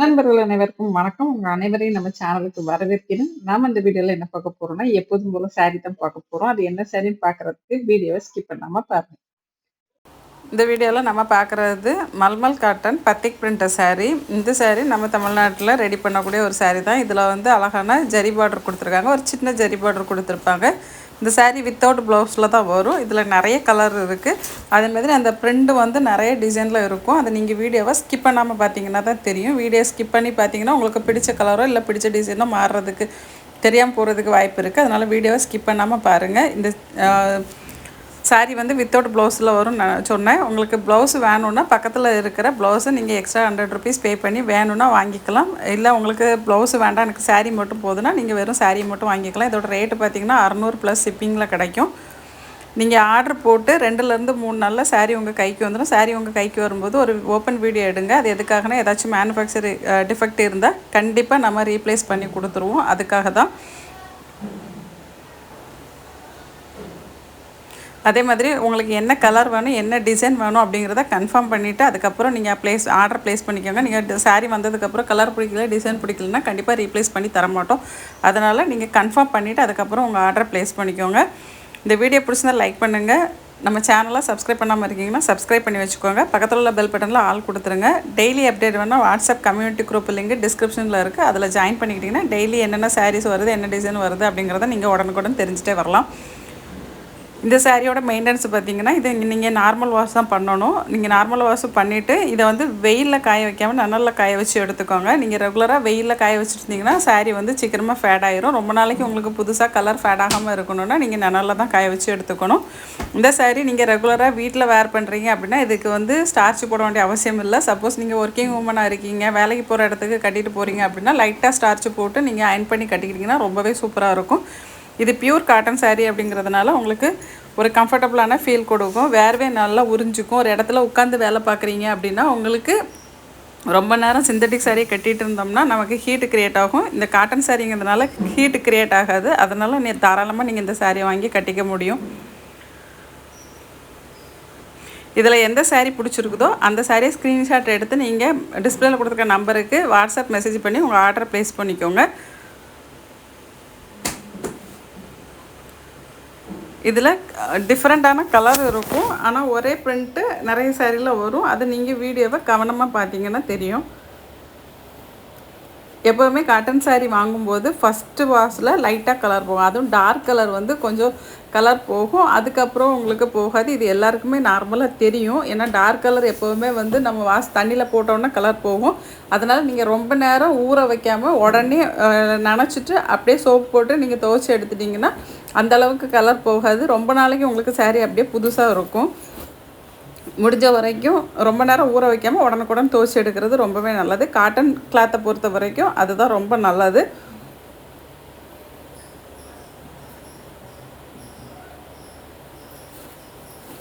நண்பர்கள் அனைவருக்கும் வணக்கம். உங்க அனைவரையும் நம்ம சேனலுக்கு வரவேற்கிறேன். நாம இந்த வீடியோல என்ன பார்க்க போறோம்னா எப்போதும் போல சாரி தான் பார்க்க போறோம். அது என்ன சாரின்னு பார்க்கறதுக்கு வீடியோவை ஸ்கிப் பண்ணாம பாருங்க. இந்த வீடியோவில் நம்ம பார்க்குறது mulmul cotton batik printed sari இந்த சாரீ நம்ம தமிழ்நாட்டில் ரெடி பண்ணக்கூடிய ஒரு சாரீ தான். இதில் வந்து அழகான ஜரி பார்டர் கொடுத்துருக்காங்க. ஒரு சின்ன ஜரி பார்டர் கொடுத்துருப்பாங்க. இந்த சாரீ வித்தவுட் ப்ளவுஸில் தான் வரும். இதில் நிறைய கலர் இருக்குது அதே மாதிரி அந்த ப்ரிண்ட்டு வந்து நிறைய டிசைனில் இருக்கும். அதை நீங்கள் வீடியோவை ஸ்கிப் பண்ணாமல் பார்த்தீங்கன்னா தான் தெரியும். வீடியோ ஸ்கிப் பண்ணி பார்த்தீங்கன்னா உங்களுக்கு பிடிச்ச கலரோ இல்லை பிடிச்ச டிசைனோ மாறுறதுக்கு தெரியாமல் போகிறதுக்கு வாய்ப்பு இருக்குது அதனால் வீடியோவை ஸ்கிப் பண்ணாமல் பாருங்கள் இந்த சாரீ வந்து வித்தவுட் ப்ளவுஸில் வரும் நான் சொன்னேன். உங்களுக்கு ப்ளவுஸ் வேணும்னா பக்கத்தில் இருக்கிற ப்ளவுஸை நீங்கள் எக்ஸ்ட்ரா ஹண்ட்ரட் ருபீஸ் பே பண்ணி வேணும்னா வாங்கிக்கலாம். இல்லை உங்களுக்கு ப்ளவுஸ் வேண்டாம் எனக்கு சாரீ மட்டும் போதுன்னா நீங்கள் வெறும் சாரீ மட்டும் வாங்கிக்கலாம். இதோட ரேட்டு பார்த்தீங்கன்னா அறநூறு ப்ளஸ் ஷிப்பிங்கில் கிடைக்கும். நீங்கள் ஆர்டர் போட்டு ரெண்டுலேருந்து மூணு நாளில் சாரீ உங்கள் கைக்கு வந்துடும் சாரீ உங்கள் கைக்கு வரும்போது ஒரு ஓப்பன் வீடியோ எடுங்க. அது எதுக்காகனா ஏதாச்சும் மேனுஃபேக்சர் டிஃபெக்ட் இருந்தால் கண்டிப்பாக நம்ம ரீப்ளேஸ் பண்ணி கொடுத்துருவோம். அதுக்காக தான். அதே மாதிரி உங்களுக்கு என்ன கலர் வேணும் என்ன டிசைன் வேணும் அப்படிங்கிறத கன்ஃபார்ம் பண்ணிவிட்டு அதுக்கப்புறம் நீங்கள் ப்ளேஸ் ஆர்டர் ப்ளேஸ் பண்ணிக்கோங்க. நீங்கள் சாரீ வந்ததுக்கப்புறம் கலர் பிடிக்கல டிசைன் பிடிக்கலன்னா கண்டிப்பாக ரீப்ளேஸ் பண்ணி தர மாட்டோம். அதனால் நீங்கள் கன்ஃபார்ம் பண்ணிவிட்டு அதுக்கப்புறம் உங்கள் ஆர்டர் ப்ளேஸ் பண்ணிக்கோங்க. இந்த வீடியோ பிடிச்சிருந்தா லைக் பண்ணுங்கள் நம்ம சேனலை சப்ஸ்கிரைப் பண்ணாமல் இருக்கீங்கன்னா சப்ஸ்கிரைப் பண்ணி வச்சுக்கோங்க. பக்கத்தில் உள்ள பெல் பட்டனில் ஆள் கொடுத்துருங்க. டெய்லி அப்டேட் வேணால் வாட்ஸ்அப் கம்யூனிட்டி குரூப் லிங்க் டிஸ்கிரிப்ஷனில் இருக்குது அதில் ஜாயின் பண்ணிக்கிட்டிங்கன்னா டெய்லி என்னென்ன சாரீஸ் வருது என்ன டிசைன் வருது அப்படிங்கிறத நீங்கள் உடனுக்குடன் தெரிஞ்சுட்டே வரலாம். இந்த சாரியோட மெயின்டெனன்ஸ் பார்த்தீங்கன்னா இது நீங்கள் நார்மல் வாஷ் தான் பண்ணணும். நீங்கள் நார்மல் வாஷ் பண்ணிவிட்டு இதை வந்து வெயிலில் காய வைக்காமல் நன்னலில் காய வச்சு எடுத்துக்கோங்க. நீங்கள் ரெகுலராக வெயிலில் காய வச்சுருந்தீங்கன்னா சாரி வந்து சீக்கிரமாக ஃபேட் ஆயிரும். ரொம்ப நாளைக்கு உங்களுக்கு புதுசாக கலர் ஃபேட் ஆகாமல் இருக்கணும்னா நீங்கள் நன்னலில் தான் காய வச்சு எடுத்துக்கணும். இந்த சாரி நீங்கள் ரெகுலராக வீட்டில் வேர் பண்ணுறீங்க அப்படின்னா இதுக்கு வந்து ஸ்டார்ச் போட வேண்டிய அவசியம் இல்லை. சப்போஸ் நீங்கள் ஒர்க்கிங் உமனாக இருக்கீங்க வேலைக்கு போகிற இடத்துக்கு கட்டிட்டு போகிறீங்க அப்படின்னா லைட்டாக ஸ்டார்ச் போட்டு நீங்கள் அயன் பண்ணி கட்டிக்கிட்டிங்கன்னா ரொம்பவே சூப்பராக இருக்கும். இது பியூர் காட்டன் சாரீ அப்படிங்கிறதுனால உங்களுக்கு ஒரு கம்ஃபர்டபுளான ஃபீல் கொடுக்கும். வேர்வே நல்லா உறிஞ்சிக்கும். ஒரு இடத்துல உட்காந்து வேலை பார்க்குறீங்க அப்படின்னா உங்களுக்கு ரொம்ப நேரம் சிந்தட்டிக் saree கட்டிகிட்டு இருந்தோம்னா நமக்கு ஹீட்டு க்ரியேட் ஆகும். இந்த காட்டன் சாரிங்கிறதுனால ஹீட்டு க்ரியேட் ஆகாது. அதனால் நீ தாராளமாக நீங்கள் இந்த சாரியை வாங்கி கட்டிக்க முடியும். இதில் எந்த சாரீ பிடிச்சிருக்குதோ அந்த சாரியை ஸ்க்ரீன்ஷாட் எடுத்து நீங்கள் டிஸ்பிளேயில் கொடுத்துருக்க நம்பருக்கு வாட்ஸ்அப் மெசேஜ் பண்ணி உங்கள் ஆர்டரை ப்ளேஸ் பண்ணிக்கோங்க. இதில் டிஃப்ரெண்ட்டான கலர் இருக்கும். ஆனால் ஒரே பிரிண்ட்டு நிறைய சாரியில் வரும். அது நீங்கள் வீடியோவை கவனமாக பார்த்தீங்கன்னா தெரியும். எப்போவுமே காட்டன் சாரீ வாங்கும்போது ஃபஸ்ட்டு வாஷில் லைட்டாக கலர் போகும். அதுவும் டார்க் கலர் வந்து கொஞ்சம் கலர் போகும். அதுக்கப்புறம் உங்களுக்கு போகாது. இது எல்லாருக்குமே நார்மலாக தெரியும். ஏன்னா டார்க் கலர் எப்போவுமே வந்து நம்ம வாஷ் தண்ணியில் போட்டோன்னா கலர் போகும். அதனால் நீங்கள் ரொம்ப நேரம் ஊற வைக்காமல் உடனே நினச்சிட்டு அப்படியே சோப் போட்டு நீங்கள் துவைச்சி எடுத்துட்டிங்கன்னா அந்தளவுக்கு கலர் போகாது. ரொம்ப நாளைக்கு உங்களுக்கு சாரீ அப்படியே புதுசாக இருக்கும். முடிஞ்ச வரைக்கும் ரொம்ப நேரம் ஊற வைக்காமல் உடனுக்குடன் துவச்சி எடுக்கிறது ரொம்பவே நல்லது. காட்டன் கிளாத்தை பொறுத்த வரைக்கும் அதுதான் ரொம்ப நல்லது.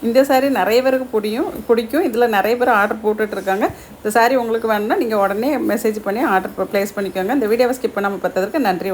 இந்த சாரீ நிறைய பேருக்கு பிடிக்கும் பிடிக்கும். இதில் நிறைய பேர் ஆர்டர் போட்டுட்ருக்காங்க இந்த சாரீ உங்களுக்கு வேணும்னா நீங்கள் உடனே மெசேஜ் பண்ணி ஆர்டர் ப்ளேஸ் பண்ணிக்கோங்க. இந்த வீடியோவை ஸ்கிப் பண்ணாமல் பார்த்ததற்கு நன்றி.